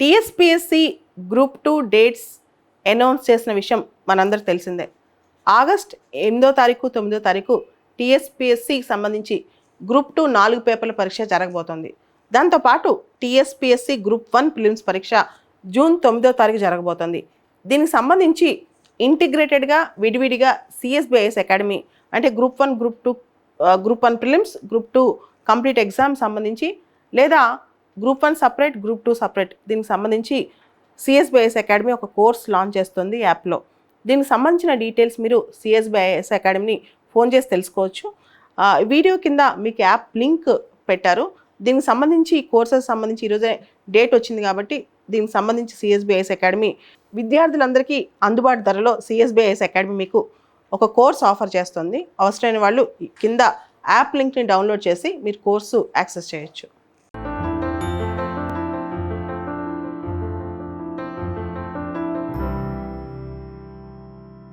TSPSC group two dates announce చేసిన విషయం మనందరూ తెలిసిందే. ఆగస్ట్ ఎనిమిదో తారీఖు తొమ్మిదో తారీఖు టీఎస్పిఎస్సికి సంబంధించి గ్రూప్ టూ నాలుగు పేపర్ల పరీక్ష జరగబోతోంది. దాంతోపాటు టీఎస్పిఎస్సి గ్రూప్ వన్ ప్రిలిమ్స్ పరీక్ష జూన్ తొమ్మిదో తారీఖు జరగబోతోంది. దీనికి సంబంధించి ఇంటిగ్రేటెడ్గా విడివిడిగా సిఎస్బిఐఎస్ అకాడమీ అంటే group one group two group one prelims group two complete exam సంబంధించి లేదా group one separate group two separate. దీనికి సంబంధించి సిఎస్బిఐఎస్ అకాడమీ ఒక కోర్స్ లాంచ్ చేస్తుంది యాప్లో. దీనికి సంబంధించిన డీటెయిల్స్ మీరు సిఎస్బిఐఎస్ అకాడమీని ఫోన్ చేసి తెలుసుకోవచ్చు. వీడియో కింద మీకు యాప్ లింక్ పెట్టారు. దీనికి సంబంధించి కోర్సెస్ సంబంధించి ఈరోజే డేట్ వచ్చింది కాబట్టి దీనికి సంబంధించి సిఎస్బిఐఎస్ అకాడమీ విద్యార్థులందరికీ అందుబాటు ధరలో సిఎస్బిఐఎస్ అకాడమీ మీకు ఒక కోర్స్ ఆఫర్ చేస్తుంది. అవసరమైన వాళ్ళు కింద యాప్ లింక్ని డౌన్లోడ్ చేసి మీరు కోర్సు యాక్సెస్ చేయొచ్చు.